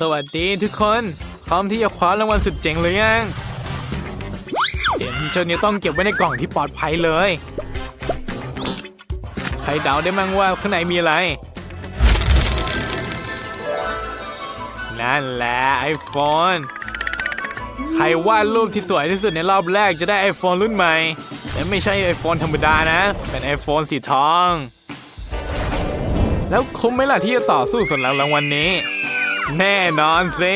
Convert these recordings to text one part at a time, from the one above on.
สวัสดีทุกคน พร้อมที่จะคว้ารางวัลสุดเจ๋งหรือยัง เจ๋งจนนี้ต้องเก็บไว้ในกล่องที่ปลอดภัยเลย ใครเดาได้มั้งว่าข้างในมีอะไร นั่นแหละ iPhone ใครวาดรูปที่สวยที่สุดในรอบแรกจะได้ iPhone รุ่นใหม่และไม่ใช่ iPhone ธรรมดานะ เป็น iPhone สีทอง แล้วคุ้มไหมล่ะที่จะต่อสู้สำหรับรางวัลนนี้ แน่นอนสิ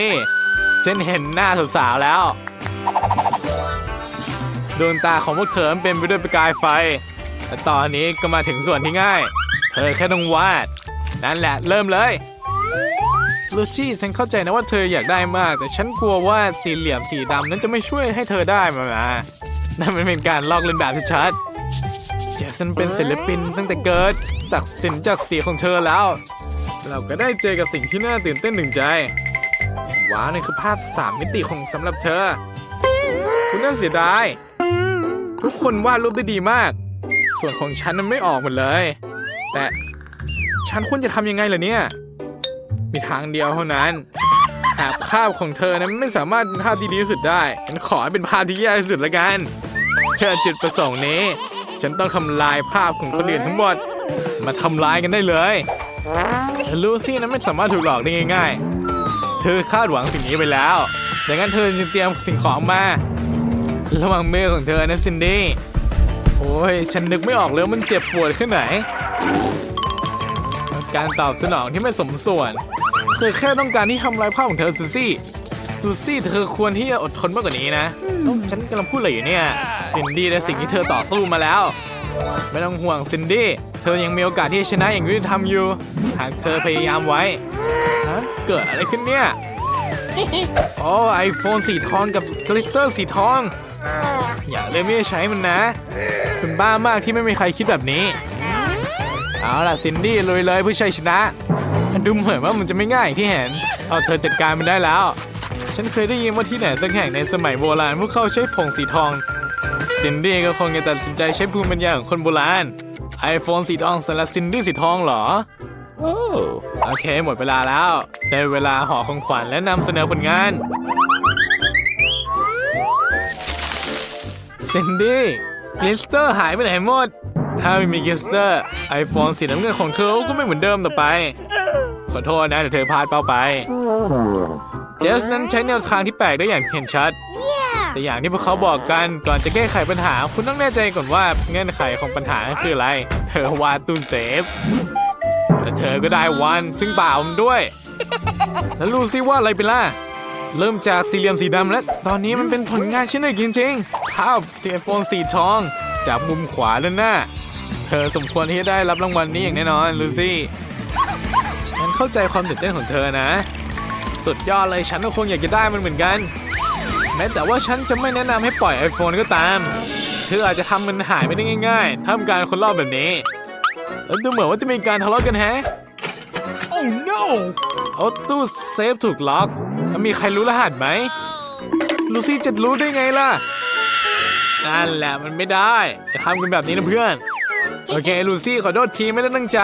ฉันเห็นหน้าสาวๆแล้ว ดวงตาของพวกเธอเป็นไปด้วยประกายไฟและตอนนี้ก็มาถึงส่วนที่ง่าย เธอแค่ต้องวาด นั่นแหละเริ่มเลยลูซี่ฉันเข้าใจนะว่าเธออยากได้มาก แต่ฉันกลัวว่าสีเหลี่ยมสีดำนั้นจะไม่ช่วยให้เธอได้มานะนั่นมันเป็นการลอกเลียนแบบชัดเจสันเป็นศิลปินตั้งแต่เกิด ตัดสินจากสีของเธอแล้ว เราก็ได้เจอกับสิ่งที่น่าตื่นเต้นหนึ่งใจ ว้าวนี่คือภาพสามมิติของสำหรับเธอ คุณน่าเสียดาย ทุกคนวาดรูปได้ดีมาก ส่วนของฉันนั้นไม่ออกหมดเลย แต่ฉันควรจะทำยังไงล่ะเนี่ย มีทางเดียวเท่านั้น หากภาพของเธอนั้นไม่สามารถเป็นภาพที่ดีที่สุดได้ฉันขอให้เป็นภาพที่แย่ที่สุดละกันเพื่อจุดประสงค์นี้ ฉันต้องทำลายภาพของคนอื่นทั้งหมด มาทำลายกันได้เลย ลูซี่นั้นไม่สามารถถูกหลอกได้ง่ายๆ เธอคาดหวังสิ่งนี้ไปแล้ว ดังนั้นเธอจึงเตรียมสิ่งของมา ระว่างมือของเธอนะซินดี้ โอ้ย ฉันนึกไม่ออกเลยว่ามันเจ็บปวดแค่ไหน การตอบสนองที่ไม่สมส่วน เธอแค่ต้องการที่ทำลายภาพของเธอซูซี่ ซูซี่เธอควรที่จะอดทนมากกว่านี้นะ ฉันกำลังพูดอะไรอยู่เนี่ย ซินดี้และสิ่งที่เธอต่อสู้มาแล้ว ไม่ต้องห่วงซินดี้ เธอยังมีโอกาสที่จะชนะอย่างยุติธรรมอยู่ หากเธอพยายามไว้ฮะเกิดอะไรขึ้นเนี่ยโอ้ไอโฟนสีทองกับกลิตเตอร์สีทอง อย่าเลยไม่ได้ใช้มันนะ คุณบ้ามากที่ไม่มีใครคิดแบบนี้ เอาล่ะซินดี้ลุยเลยเพื่อชัยชนะมันดูเหมือนว่ามันจะไม่ง่ายอย่างที่เห็นเอาเธอจัดการมันได้แล้ว ฉันเคยได้ยินว่าที่ไหนสักแห่งในสมัยโบราณพวกเขาใช้ผงสีทองซินดี้ก็คงจะตัดสินใจใช้ภูมิปัญญาของคนโบราณ iPhone สีทองสำหรับซินดี้สีทองเหรอ โอ้โอเค หมดเวลาแล้ว ได้เวลาห่อของขวัญและนำเสนอผลงานซินดี้กลิสเตอร์หายไปไหนหมด ถ้าไม่มีกลิสเตอร์ iPhone สีน้ำเงินของเธอก็ไม่เหมือนเดิมต่อไป ขอโทษนะเดี๋ยวเธอพลาดเป้าไป เจสนั้นใช้แนวทางที่แปลกได้อย่างเห็นชัด แต่อย่างที่พวกเขาบอกกันก่อนจะแก้ไขปัญหา คุณต้องแน่ใจก่อนว่าเงื่อนไขของปัญหาคืออะไร เธอวาดตู้เซฟแต่เธอก็ได้วันซึ่งเปล่ามด้วย แล้วรู้ซิว่าอะไรเป็นล่ะเริ่มจากสี่เหลี่ยมสีดำแล้วตอนนี้มันเป็นผลงานชิ้นหนึ่งจริงๆภาพสีโฟนสีทอง จากมุมขวาด้านหน้า เธอสมควรที่จะได้รับรางวัลนี้อย่างแน่นอนลูซี่ฉันเข้าใจความตื่นเต้นของเธอนะ สุดยอดเลยฉันก็คงอยากจะได้มันเหมือนกัน แม้แต่ว่าฉันจะไม่แนะนำให้ปล่อย iPhone ก็ตาม เธออาจจะทำมันหายไม่ได้ง่ายๆทำการคนรอบแบบนี้แล้วดูเหมือนว่าจะมีการทะเลาะกันแฮะ Oh no! เอาตู้เซฟถูกล็อกแล้วมีใครรู้รหัสไหม ลูซี่จะรู้ได้ไงล่ะ นั่นแหละมันไม่ได้ จะทำกันแบบนี้นะเพื่อน โอเค ลูซี่ขอโทษทีไม่ได้ตั้งใจ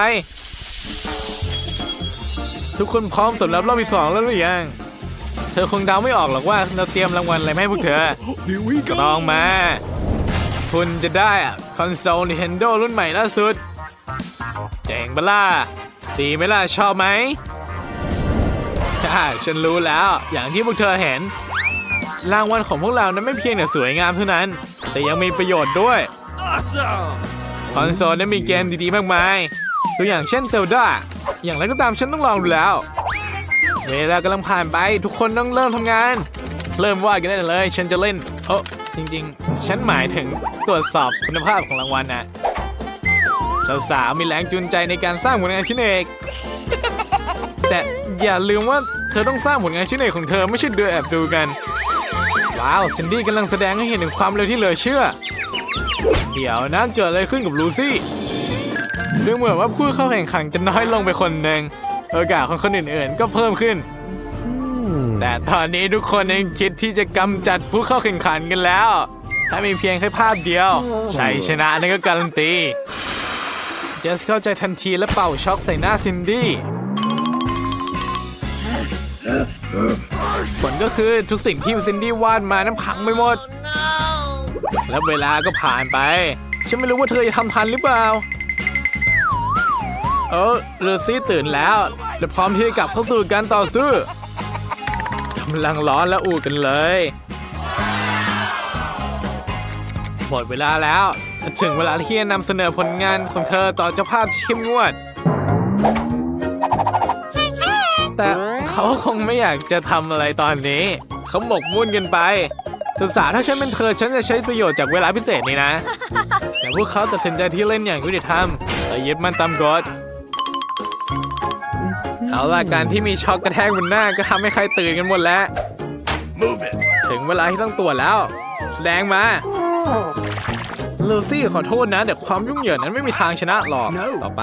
ทุกคนพร้อมสำหรับรอบที่สองแล้วหรือยัง เธอคงเดาไม่ออกหรอกว่าเราเตรียมรางวัลอะไรมาให้พวกเธอ Here we go! ลองมา คุณจะได้คอนโซล Nintendo รุ่นใหม่ล่าสุด เจ๋งปะล่ะดีไหมล่ะ ชอบไหมใช่ฉันรู้แล้ว อย่างที่พวกเธอเห็น รางวัลของพวกเรานั้นไม่เพียงแต่สวยงามเท่านั้น แต่ยังมีประโยชน์ด้วย Awesome! คอนโซลนั้นมีเกมดีๆมากมาย ตัวอย่างเช่นเซลดาอย่างไรก็ตามฉันต้องลองดูแล้ว เวลากำลังผ่านไปทุกคนต้องเริ่มทำงาน เริ่มวาดกันได้เลย ฉันจะเล่นโอ้จริงๆ ฉันหมายถึงตรวจสอบคุณภาพของรางวัลนะสาวๆมีแรงจูงใจในการสร้างผลงานชิ้นเอกแต่อย่าลืมว่าเธอต้องสร้างผลงานชิ้นเอกของเธอไม่ใช่เดือแอบดูกัน ว้าวซินดี้กำลังแสดงให้เห็นถึงความเร็วที่เหลือเชื่อ เดี๋ยวนะเกิดอะไรขึ้นกับลูซี่ดูเหมือนว่าผู้เข้าแข่งขันจะน้อยลงไปคนหนึ่ง โอกาสของคนอื่นๆ ก็เพิ่มขึ้น แต่ตอนนี้ทุกคนยังคิดที่จะกำจัดผู้เข้าแข่งขันกันแล้ว ถ้ามีเพียงแค่ภาพเดียวชัยชนะนั่นก็การันตีเจสเข้าใจทันทีและเป่าช็อกใส่หน้าซินดี้ผลก็คือทุกสิ่งที่ซินดี้วาดมานั้นพังไปหมด แล้วเวลาก็ผ่านไป ฉันไม่รู้ว่าเธอจะทำทันหรือเปล่า เออลูซี่ตื่นแล้ว และพร้อมที่จะกลับเข้าสู่การต่อสู้กำลังร้อนและอู่กันเลย หมดเวลาแล้ว ถึงเวลาที่จะนำเสนอผลงานของเธอต่อเจ้าภาพที่เข้มงวด แต่เขาคงไม่อยากจะทำอะไรตอนนี้ เขาหมกมุ่นกันไปสุสาถ้าฉันเป็นเธอฉันจะใช้ประโยชน์จากเวลาพิเศษนี้นะ แต่พวกเขาตัดสินใจที่เล่นอย่างยุติธรรมและยึดมั่นตามกฎ เอาล่ะการที่มีช็อกกระแทกบนหน้าก็ทำให้ใครตื่นกันหมดแล้ว Move it. ถึงเวลาที่ต้องตรวจแล้ว แสดงมาลูซี่ขอโทษนะ แต่ความยุ่งเหยิงนั้นไม่มีทางชนะหรอก No ต่อไป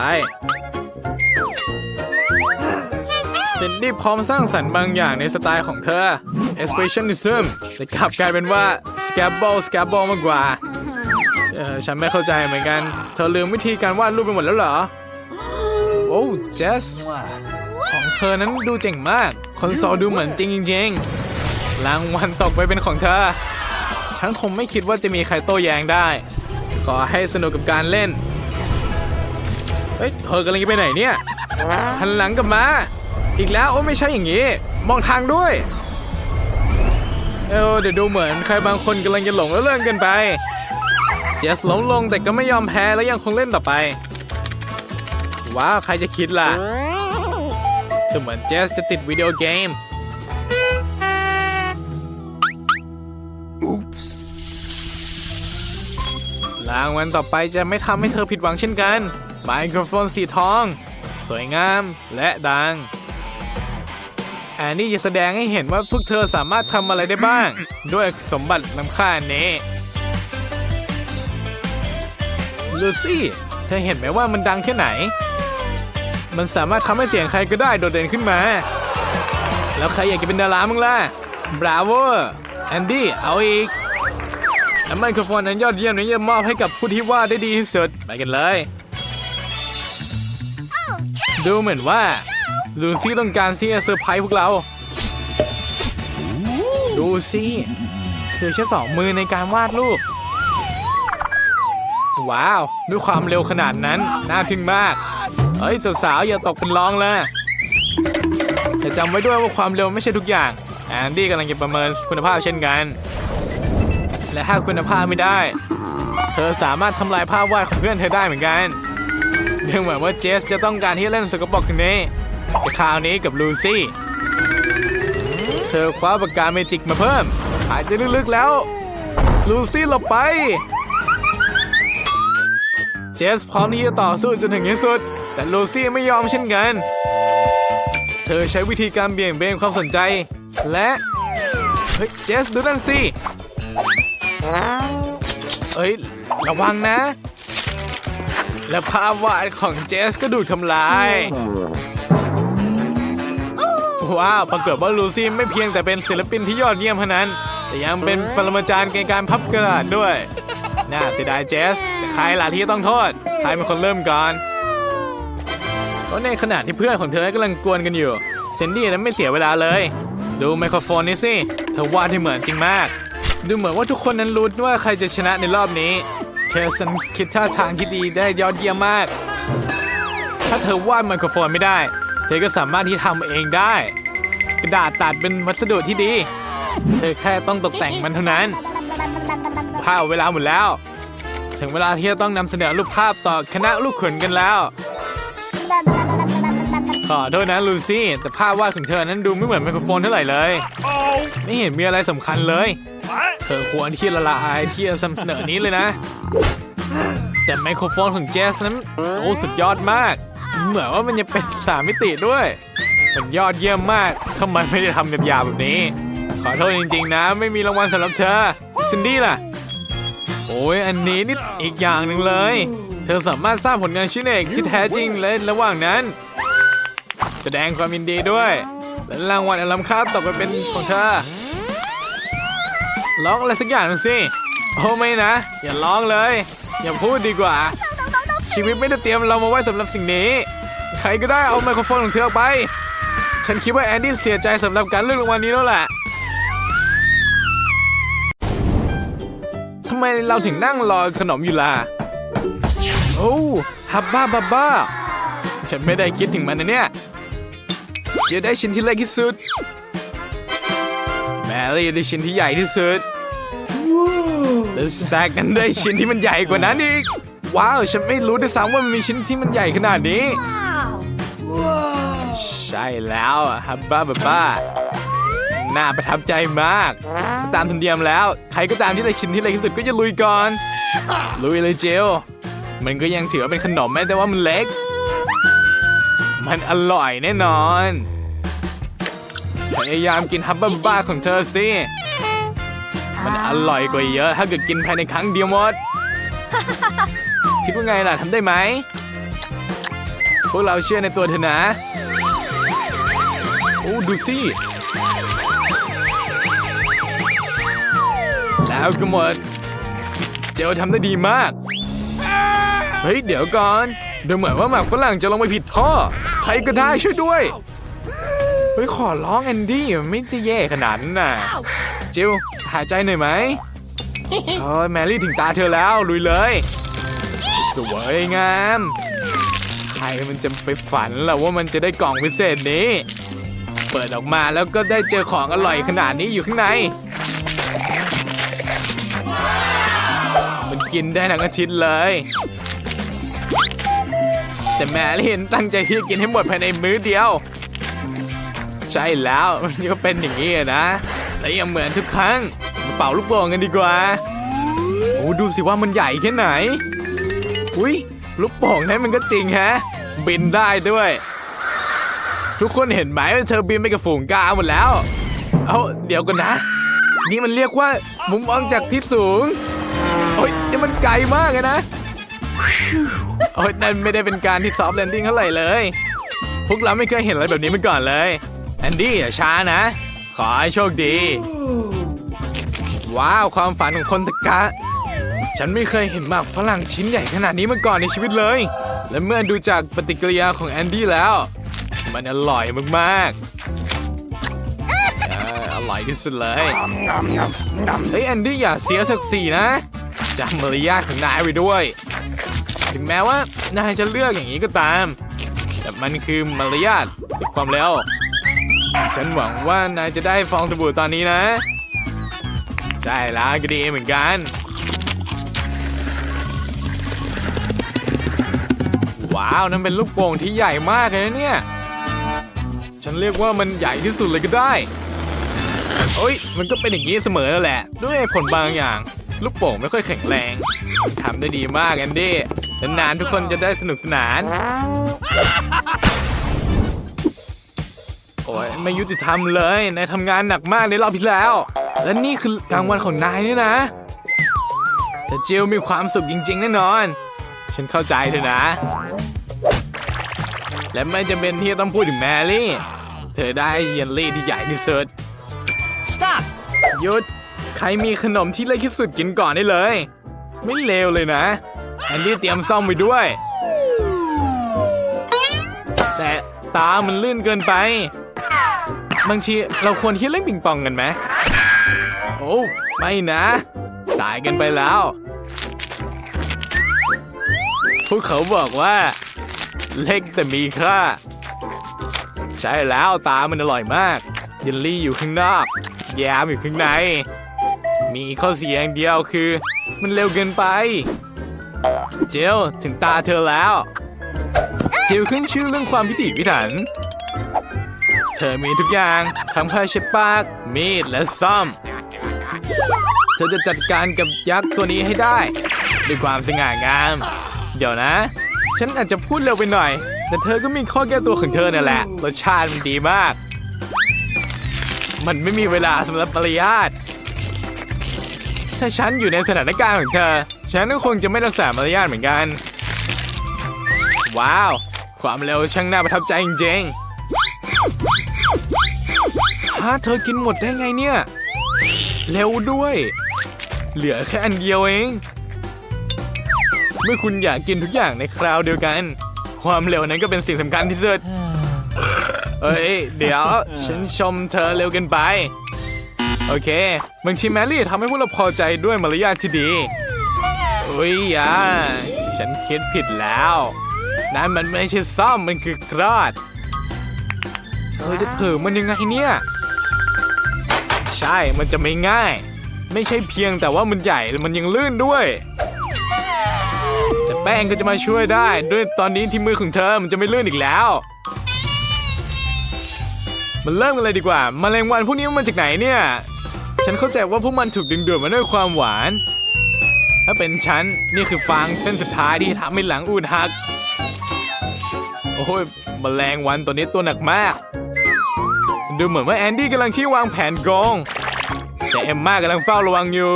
ซินดี้พร้อมสร้างสรรค์บางอย่างในสไตล์ของเธอ expressionism แต่กลับกลายเป็นว่า scabble scabble มากกว่า เออฉันไม่เข้าใจเหมือนกัน เธอลืมวิธีการวาดรูปไปหมดแล้วเหรอ โอ้เจสของ เธอนั้นดูเจ๋งมาก คอนโซลดูเหมือนจริงจริงรางวัลตกไปเป็นของเธอ ฉันคงไม่คิดว่าจะมีใครโต้แย้งได้ ขอให้สนุกกับการเล่น เฮ้ย เธอกำลังจะไปไหนเนี่ย หันหลังกลับมา อีกแล้วโอ้ไม่ใช่อย่างนี้ มองทางด้วย เออเดี๋ยวดูเหมือนใครบางคนกำลังจะหลงแล้วเลิกกันไป เจสล้มลงแต่ก็ไม่ยอมแพ้และยังคงเล่นต่อไป ว้าวใครจะคิดล่ะ ดูเหมือนเจสจะติดวิดีโอเกม Oops. รางวัลต่อไปจะไม่ทำให้เธอผิดหวังเช่นกัน ไมโครโฟนสีทอง สวยงามและดังแอนนี่จะแสดงให้เห็นว่าพวกเธอสามารถทำอะไรได้บ้าง ด้วยสมบัติล้ำค่าอันนี้ลูซี่ เธอเห็นไหมว่ามันดังแค่ไหน มันสามารถทำให้เสียงใครก็ได้โดดเด่นขึ้นมา แล้วใครอยากจะเป็นดารามึงล่ะ บราโวแอนดี้ เอาอีกและไมโครโฟนนั้นยอดเยี่ยมนี้จะมอบให้กับผู้ที่วาดได้ดีที่สุด ไปกันเลย ดูเหมือนว่าลูซี่ต้องการที่จะเซอร์ไพรส์พวกเรา ดูสิเธอใช้สองมือในการวาดรูป ว้าว ด้วยความเร็วขนาดนั้น น่าทึ่งมาก เฮ้ยสาวๆอย่าตกเป็นรองเลยแต่จำไว้ด้วยว่าความเร็วไม่ใช่ทุกอย่าง แอนดี้กำลังจะประเมินคุณภาพเช่นกัน และถ้าคุณภาพไม่ได้ เธอสามารถทำลายภาพวาดของเพื่อนเธอได้เหมือนกันดูเหมือนว่าเจสจะต้องการที่จะเล่นสกปรกทีนี้แต่คราวนี้กับลูซี่ เธอคว้าปากกาเมจิกมาเพิ่ม หายใจลึกๆแล้ว ลูซี่หลบไป เจสพร้อมที่จะต่อสู้จนถึงที่สุด แต่ลูซี่ไม่ยอมเช่นกัน เธอใช้วิธีการเบี่ยงเบนความสนใจ และ เฮ้ยเจสดูนั่นสิเอ้ย ระวังนะ และภาพวาดของเจสก็ถูกทำลาย ว้าวปรากฏว่าลูซี่ไม่เพียงแต่เป็นศิลปินที่ยอดเยี่ยมเท่านั้น แต่ยังเป็นปรมาจารย์ในการพับกระดาษด้วย น่าเสียดายเจสใครล่ะที่ต้องโทษ ใครเป็นคนเริ่มก่อน ราะในขณะที่เพื่อนของเธอกำลังกวนกันอยู่เซนดี้นั้นไม่เสียเวลาเลย ดูไมโครโฟนนี้สิเธอวาดที่เหมือนจริงมาก ดูเหมือนว่าทุกคนนั้นรู้ว่าใครจะชนะในรอบนี้เชลสันคิดท่าทางที่ดีได้ยอดเยี่ยมมาก ถ้าเธอวาดไมโครโฟนไม่ได้ เธอก็สามารถที่ทำเองได้ กระดาษตัดเป็นวัสดุที่ดี เธอแค่ต้องตกแต่งมันเท่านั้นภาพเวลาหมดแล้ว ถึงเวลาที่จะต้องนำเสนอรูปภาพต่อคณะลูกขุนกันแล้ว ขอโทษนะลูซี่แต่ภาพวาดของเธอนั้นดูไม่เหมือนไมโครโฟนเท่าไหร่เลย ไม่เห็นมีอะไรสำคัญเลย เธอควรที่ละลายที่จะนำเสนอนี้เลยนะ แต่ไมโครโฟนของเจสนั้นโอ้สุดยอดมาก เหมือนว่ามันจะเป็นสามมิติด้วย มันยอดเยี่ยมมากทำไมไม่ได้ทำหยาบๆแบบนี้ ขอโทษจริงๆนะ ไม่มีรางวัลสำหรับเธอซินดี้ล่ะ โอ้ยอันนี้นี่อีกอย่างหนึ่งเลย เธอสามารถสร้างผลงานชิ้นเอกที่แท้จริงและระหว่างนั้น แสดงความยินดีด้วย และรางวัลอันล้ำค่าตกไปเป็นของเธอร้องอะไรสักอย่างหนึ่งสิ โอ้ไม่นะ อย่าร้องเลย อย่าพูดดีกว่า ชีวิตไม่ได้เตรียมเรามาไว้สำหรับสิ่งนี้ ใครก็ได้เอาไมโครโฟนของเธอออกไป ฉันคิดว่าแอนดี้เสียใจสำหรับการเลือกรางวัลนี้แล้วแหละทำไมเราถึงนั่งรอขนมอยู่ล่ะ โอ้ฮับบ้าบ้าบ้า ฉันไม่ได้คิดถึงมันนะเนี่ย จะได้ชิ้นที่เล็กที่สุด แมรี่ได้ชิ้นที่ใหญ่ที่สุดและแซกนั้นได้ชิ้นที่มันใหญ่กว่านั้นอีก ว้าว ฉันไม่รู้ด้วยซ้ำว่ามันมีชิ้นที่มันใหญ่ขนาดนี้ ใช่แล้วฮับบ้าบ้าบ้าน่าประทับใจมาก ตามธรรมเนียมแล้ว ใครก็ตามที่ได้ชิ้นที่เล็กที่สุดก็จะลุยก่อน ลุยเลยเจลมันก็ยังถือว่าเป็นขนมแม้แต่ว่ามันเล็ก มันอร่อยแน่นอนพยายามกินฮับบ้าบ้าของเธอสิมันอร่อยกว่าเยอะ ถ้าเกิดกินภายในครั้งเดียวหมด คิดว่าไงล่ะทำได้ไหม พวกเราเชื่อในตัวเธอนะ โอ้ดูสิแล้วก็หมด เจลทำได้ดีมาก เฮ้ย เดี๋ยวก่อน ดูเหมือนว่าหมากฝรั่งจะลงไปผิดท่อ ครก็ได้ช่วยด้วยเฮ้ยขอร้องแอนดี้ไม่ได้แย่ขนาดนั้นน่ะจิลหายใจหน่อยไหมโอ้ยแมรี่ถึงตาเธอแล้วลุยเลย สวยงาม ใครมันจะไปฝันล่ะว่ามันจะได้กล่องพิเศษนี้ เปิดออกมาแล้วก็ได้เจอของอร่อยขนาดนี้อยู่ข้างใน มันกินได้ทั้งอาทิตย์เลย แต่แมรี่ตั้งใจที่จะกินให้หมดภายในมื้อเดียว ใช่แล้วมันก็เป็นอย่างนี้นะแต่ยังเหมือนทุกครั้งมาเป่าลูกโป่งกันดีกว่าโอ้ดูสิว่ามันใหญ่แค่ไหนอุ้ยลูกโป่งนั้นมันก็จริงฮะ บินได้ด้วย ทุกคนเห็นไหมว่าเธอบินไปกับฝูงกาหมดแล้ว เอาเดี๋ยวกันนะ นี่มันเรียกว่ามุมมองจากที่สูงโอ้ยนี่มันไกลมากเลยนะ โอ้ยนั่นไม่ได้เป็นการที่ซอฟต์แลนดิ้งเท่าไหร่เลย พวกเราไม่เคยเห็นอะไรแบบนี้มาก่อนเลยแอนดี้อย่าช้านะ ขอให้โชคดี ว้าว ความฝันของคนตะกะ ฉันไม่เคยเห็นหมากฝรั่งชิ้นใหญ่ขนาดนี้มาก่อนในชีวิตเลย และเมื่อดูจากปฏิกิริยาของแอนดี้แล้ว มันอร่อยมากๆเอ่ออร่อยที่สุดเลยเฮ้ยแอนดี้อย่าเสียศักดิ์ศรีนะจำมารยาทของนายไว้ด้วย ถึงแม้ว่านายจะเลือกอย่างนี้ก็ตาม แต่มันคือมารยาทหรือความเร็วฉันหวังว่านายจะได้ฟองสบู่ตอนนี้นะ ใช่แล้วก็ดีเหมือนกัน ว้าวนั่นเป็นลูกโป่งที่ใหญ่มากเลยนะเนี่ย ฉันเรียกว่ามันใหญ่ที่สุดเลยก็ได้โอ้ยมันก็เป็นอย่างนี้เสมอนั่นแหละ ด้วยผลบางอย่าง ลูกโป่งไม่ค่อยแข็งแรงทำได้ดีมากแอนดี้ นานๆทุกคนจะได้สนุกสนาน โอ้ยไม่ยุติธรรมเลย นายทำงานหนักมากในรอบที่แล้ว และนี่คือกลางวันของนายนี่นะ แต่จิลมีความสุขจริงๆแน่นอน ฉันเข้าใจเธอนะ และไม่จำเป็นที่จะต้องพูดถึงแมรี่ เธอได้เยลลี่ที่ใหญ่ที่สุด Stop! หยุด ใครมีขนมที่เล็กที่สุดกินก่อนได้เลย ไม่เลวเลยนะ แอนดี้เตรียมซ่อมไว้ด้วย แต่ตามันลื่นเกินไป บางทีเราควรที่เล่นปิงปองกันไหม โอ้ไม่นะ สายกันไปแล้ว พวกเขาบอกว่า เล็กแต่มีค่า ใช่แล้วตามันอร่อยมากเยลลี่อยู่ข้างนอกแยมอยู่ข้างใน มีข้อเสียอย่างเดียวคือ มันเร็วเกินไป เจลถึงตาเธอแล้ว เจลขึ้นชื่อเรื่องความพิถีพิถัน เธอมีทุกอย่างทั้งผ้าเช็ดปาก มีดและซ่อม เธอจะจัดการกับยักษ์ตัวนี้ให้ได้ ด้วยความสง่างาม เดี๋ยวนะ ฉันอาจจะพูดเร็วไปหน่อย แต่เธอก็มีข้อแก้ตัวของเธอเนี่ยแหละรสชาติมันดีมาก มันไม่มีเวลาสำหรับปริยาทถ้าฉันอยู่ในสถานการณ์ของเธอ ฉันก็คงจะไม่รักษามารยาทเหมือนกัน ว้าว ความเร็วช่างน่าประทับใจจริงๆฮะเธอกินหมดได้ไงเนี่ย เร็วด้วย เหลือแค่อันเดียวเอง เมื่อคุณอยากกินทุกอย่างในคราวเดียวกัน ความเร็วนั้นก็เป็นสิ่งสำคัญที่สุด เอ้ย เดี๋ยว ฉันชมเธอเร็วเกินไป โอเค บางทีแมรี่ทำให้พวกเราพอใจด้วยมารยาทที่ดี ยอย่าฉันคิดผิดแล้ว นั่นมันไม่ใช่ซ่อมมันคือกรอดเธอจะถือมันยังไงเนี่ย ใช่มันจะไม่ง่าย ไม่ใช่เพียงแต่ว่ามันใหญ่มันยังลื่นด้วย แต่แป้งก็จะมาช่วยได้ ด้วยตอนนี้ที่มือของเธอมันจะไม่ลื่นอีกแล้วมันเริ่มกันเลยดีกว่าแมลงวันพวกนี้มันมาจากไหนเนี่ย ฉันเข้าใจว่าพวกมันถูกดึงดูดมาด้วยความหวาน เป็นฉัน นี่คือฟางเส้นสุดท้ายที่ทำให้หลังอูดหัก โอ้ยแมลงวันตัวนี้ตัวหนักมาก ดูเหมือนว่าแอนดี้กำลังที่วางแผนโกงแต่เอมม่ากำลังเฝ้าระวังอยู่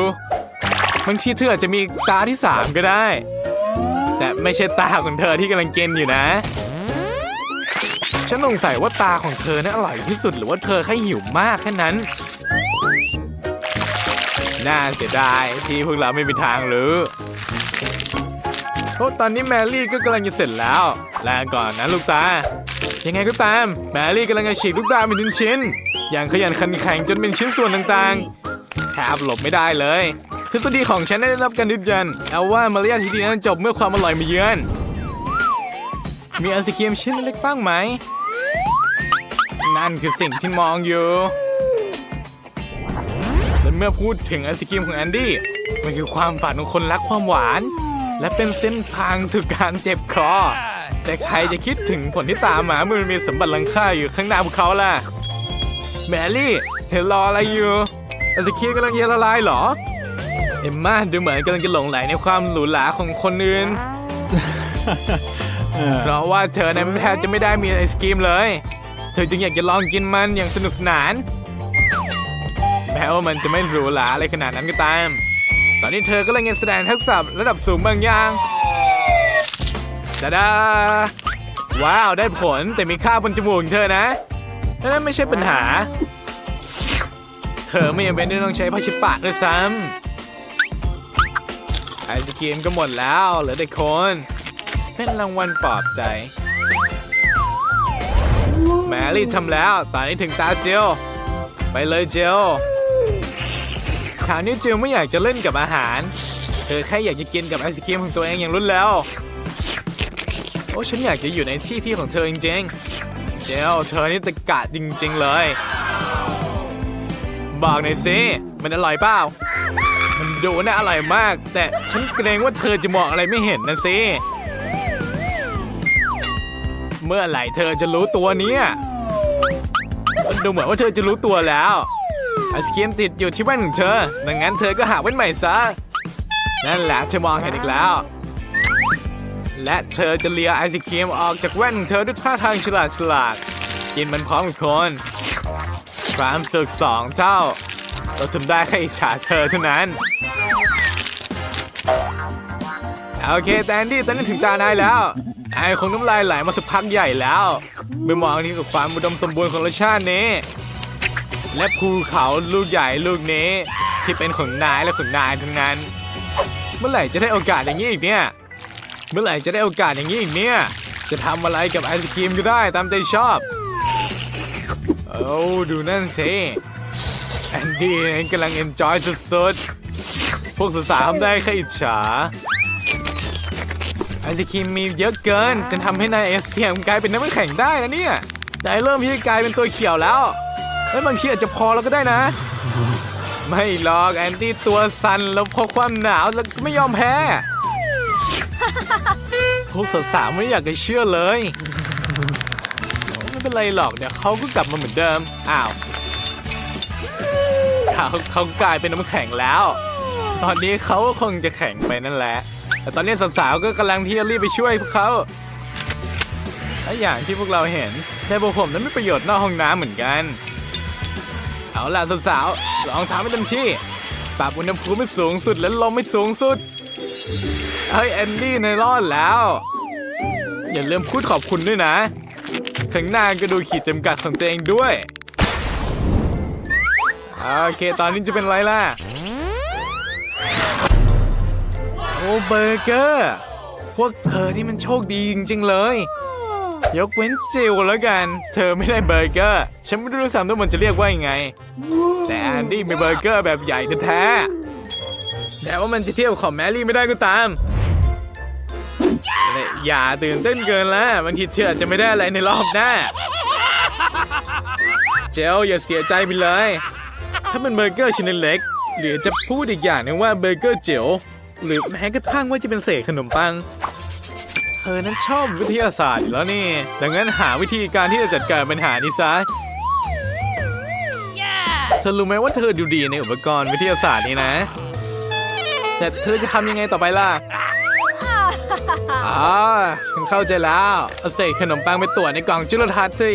บางทีเธออาจจะมีตาที่สามก็ได้ แต่ไม่ใช่ตาของเธอที่กำลังเกณฑ์อยู่นะ ฉันสงสัยว่าตาของเธอนั้นอร่อยที่สุดหรือว่าเธอแค่หิวมากแค่นั้น น่าเสียดายที่พวกเราไม่มีทางรู้โอ้ตอนนี้แมรี่ก็กำลังจะเสร็จแล้ว ลาก่อนนะลูกตา ยังไงก็ตาม แมรี่กำลังจะฉีกลูกตาเป็นชิ้นๆอย่างขยันขันแข็งจนเป็นชิ้นส่วนต่างๆแทบหลบไม่ได้เลย ทฤษฎีของฉันได้รับการยืนยันเอาว่ามารยาทที่ดีนั้นจบเมื่อความอร่อยมาเยือน มีไอศครีมชิ้นเล็กบ้างไหม นั่นคือสิ่งที่มองอยู่ มื่อพูดถึงไอศครีมของแอนดี้มันคือความฝันของคนรักความหวาน และเป็นเส้นทางสู่การเจ็บคอ แต่ใครจะคิดถึงผลที่ตามมาเมื่อมันมีสมบัติลังค่าอยู่ข้างหน้าพวกเขาล่ะแมรี่เธอรออะไรอยู่ไอศครีมกำลังจะละลายเหรอ เอมมาดูเหมือนกำลังจะหลงไหลในความหรูหราของคนอื่นเพราะว่าเธอนั้นแทบจะไม่ได้มีไอศกรีมเลย เธอจึงอยากจะลองกินมันอย่างสนุกสนาน แม้ว่ามันจะไม่หรูหราอะไรขนาดนั้นก็ตาม ตอนนี้เธอก็เลยแสดงทักษะระดับสูงบางอย่างดาดาว้าว ได้ผลแต่มีค่าบนจมูกของเธอนะนั่นไม่ใช่ปัญหา เธอไม่จำเป็นที่ต้องใช้ผ้าชิดปากด้วยซ้ำไอศกรีมก็หมดแล้วเหลือแต่คน เป็นรางวัลปลอบใจ แมรี่ทำแล้ว ตอนนี้ถึงตาเจลไปเลยเจล คราวนี้เจลไม่อยากจะเล่นกับอาหาร เธอแค่อยากจะกินกับไอศกรีมของตัวเองอย่างรุนแรงโอ้ฉันอยากจะอยู่ในที่ที่ของเธอจริงๆเจลเธอนี่ตะกะจริง ๆ เลย บอกหน่อยสิ มันอร่อยเปล่า มันดูน่าอร่อยมาก แต่ฉันเกรงว่าเธอจะมองอะไรไม่เห็นนะสิ เมื่อไหร่เธอจะรู้ตัวเนี่ย ดูเหมือนว่าเธอจะรู้ตัวแล้ว ไอศครีมติดอยู่ที่แว่นของเธอ ดังนั้นเธอก็หาแว่นใหม่ซะ นั่นแหละเธอมองเห็นอีกแล้ว และเธอจะเลียไอศครีมออกจากแว่นของเธอด้วยท่าทางฉลาดฉลาด กินมันพร้อมกับคนความสุขสองเท่า เราทำได้แค่อิจฉาเธอเท่านั้น โอเคแตนดี้ตอนนี้ถึงตานายแล้ว ไอคงน้ำลายไหลมาสักพักใหญ่แล้วไปมองนี่กับความอุดมสมบูรณ์ของรสชาตินี้ และภูเขาลูกใหญ่ลูกนี้ ที่เป็นของนายและของนายทั้งนั้น เมื่อไหร่จะได้โอกาสอย่างนี้อีกเนี่ย เมื่อไหร่จะได้โอกาสอย่างนี้อีกเนี่ย จะทำอะไรกับไอศครีมก็ได้ตามใจชอบโอ้ดูนั่นสิแอนดี้กำลังเอนจอยสุดๆ พวกสาวๆทำได้แค่อิจฉาไอศครีมมีเยอะเกินจนทำให้นายเอเซียมกลายเป็นน้ำแข็งได้นะเนี่ยนายเริ่มที่จะกลายเป็นตัวเขียวแล้ว เฮ้ยบางทีอาจจะพอแล้วก็ได้นะ ไม่หรอกแอนตี้ตัวสั่นแล้วพอความหนาวแล้วไม่ยอมแพ้ พวกสาวๆไม่อยากจะเชื่อเลย ไม่เป็นไรหรอกเดี๋ยวเขาก็กลับมาเหมือนเดิม อ้าวเขาเขากลายเป็นน้ำแข็งแล้ว ตอนนี้เขาก็คงจะแข็งไปนั่นแหละ แต่ตอนนี้สาวๆก็กำลังที่จะรีบไปช่วยพวกเขาและอย่างที่พวกเราเห็นแต่พวกผมนั้นไมีประโยชน์นอกห้องน้ำเหมือนกัน เอาล่ะสาวๆลองทำให้เต็มที่ ปรับอุณหภูมิให้สูงสุดและลมให้สูงสุด เฮ้ยแอนดี้ในรอดแล้ว อย่าลืมพูดขอบคุณด้วยนะข้างหน้าก็ดูขีดจำกัดของตัวเองด้วย โอเค ตอนนี้จะเป็นไรล่ะ โอ้เบอร์เกอร์ พวกเธอนี่มันโชคดีจริงๆเลย ยกเว้นจิวแล้วกัน เธอไม่ได้เบอร์เกอร์ ฉันไม่รู้ซ้ำว่ามันจะเรียกว่ายังไง แต่แอนดี้มีเบอร์เกอร์แบบใหญ่แท้ๆแต่ว่ามันจะเทียบของแมรี่ไม่ได้ก็ตามอย่าตื่นเต้นเกินและบางทีเธออาจจะไม่ได้อะไรในรอบหน้า เจลอย่าเสียใจไปเลย ถ้าเป็นเบอร์เกอร์ชิ้นเล็กหรือจะพูดอีกอย่างหนึงว่าเบอร์เกอร์เจ๋วหรือแม้กระทั่งว่าจะเป็นเศษขนมปัง เธอนั้นชอบวิทยาศาสตร์อยู่แล้วนี่ ดังนั้นหาวิธีการที่จะจัดการปัญหานี้ซะ เธอรู้ไหมว่าเธอดูดีในอุปกรณ์วิทยาศาสตร์นี้นะ แต่เธอจะทำยังไงต่อไปล่ะอ๋อฉันเข้าใจแล้ว เอาเศษขนมปังไปตรวจในกล่องจุลทรรศน์สิ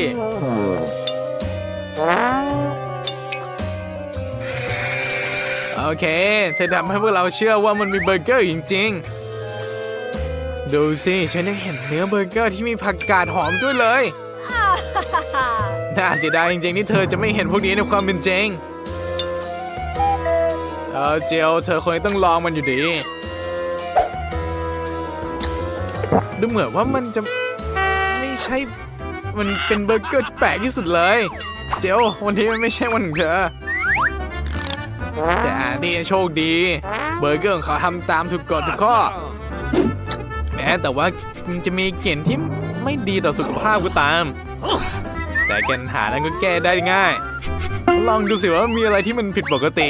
โอเค เธอทำให้พวกเราเชื่อว่ามันมีเบอร์เกอร์จริง ๆ ดูสิฉันยังเห็นเนื้อเบอร์เกอร์ที่มีผักกาดหอมด้วยเลย น่าเสียดายจริงๆที่เธอจะไม่เห็นพวกนี้ในความเป็นจริง เออเจลเธอคงต้องลองมันอยู่ดี ดูเหมือนว่ามันจะไม่ใช่ มันเป็นเบอร์เกอร์ที่แปลกที่สุดเลย เจลวันนี้มันไม่ใช่วันของเธอแต่อันนี้โชคดี เบอร์เกอร์ของเขาทำตามถูกกฎทุกข้อ แต่ว่าจะมีกลิ่นที่ไม่ดีต่อสุขภาพก็ตาม แต่ปัญหานั้นก็แก้ได้ง่าย ลองดูสิว่ามีอะไรที่มันผิดปกติ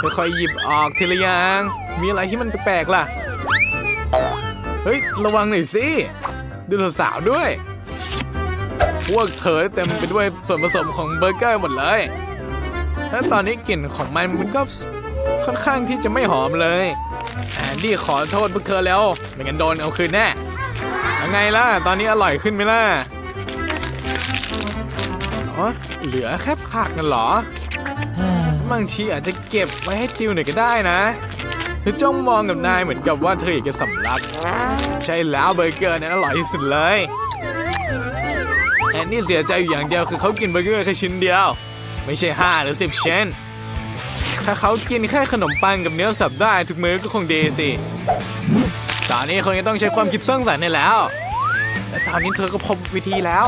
ค่อยๆหยิบออกทีละอย่าง มีอะไรที่มันแปลกๆล่ะ เฮ้ย ระวังหน่อยสิดูสาวด้วย พวกเธอเต็มไปด้วยส่วนผสมของเบอร์เกอร์หมดเลยแล้วตอนนี้กลิ่นของมันมันก็ค่อนข้างที่จะไม่หอมเลย แอนดี้ขอโทษพวกเธอแล้ว ไม่งั้นโดนเอาคืนแน่ยังไงล่ะ ตอนนี้อร่อยขึ้นไหมล่ะอ๋อเหลือแค่ผักนั่นเหรอ บางทีอาจจะเก็บไว้ให้จิวหน่อยก็ได้นะเธอจ้องมองกับนายเหมือนกับว่าเธออยากจะสำลัก ใช่แล้วเบอร์เกอร์นั้นอร่อยที่สุดเลยแอนนี่เสียใจอยู่อย่างเดียวคือเขากินเบอร์เกอร์แค่ชิ้นเดียว ไม่ใช่ห้าหรือสิบชิ้น ถ้าเขากินแค่ขนมปังกับเนื้อสับได้ทุกมื้อก็คงดีสิตอนนี้คงจะต้องใช้ความคิดสร้างสรรค์นี่แล้วแต่ตอนนี้เธอก็พบวิธีแล้ว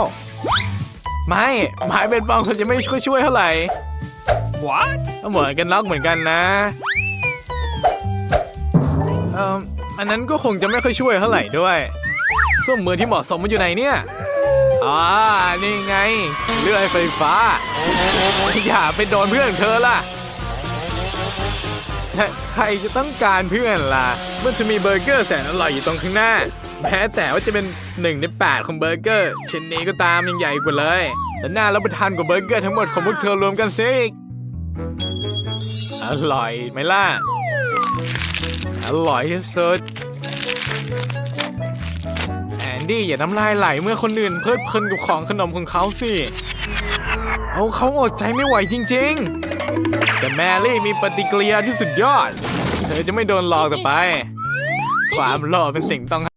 ไม่หมายเป็นบองคนจะไม่ช่วยช่วยเท่าไหร่ What? ก็เหมือนกันล็อกเหมือนกันนะเอ่ออันนั้นก็คงจะไม่ค่อยช่วยเท่าไหร่ด้วยเครื่องมือที่เหมาะสมมันอยู่ไหนเนี่ยอ่านี่ไง เลื่อยไฟฟ้า อย่าไปโดนเพื่อนเธอล่ะแต่ ใครจะต้องการเพื่อนล่ะ มันจะมีเบอร์เกอร์แสนอร่อยอยู่ตรงข้างหน้า แม้แต่ว่าจะเป็นหนึ่งในแปดของเบอร์เกอร์ ชิ้นนี้ก็ตามยังใหญ่กว่าเลย และน่ารับประทานกว่าเบอร์เกอร์ทั้งหมดของพวกเธอรวมกันซิอีกอร่อยไหมล่ะ อร่อยที่สุดแอนดี้อย่าน้ำลายไหลเมื่อคนอื่นเพลิดเพลินกับของขนมของเขาสิ เอาเขาอดใจไม่ไหวจริง ๆ แต่แมรี่มีปฏิกิริยาที่สุดยอด เธอจะไม่โดนหลอกต่อไป ความหล่อเป็นสิ่งต้อง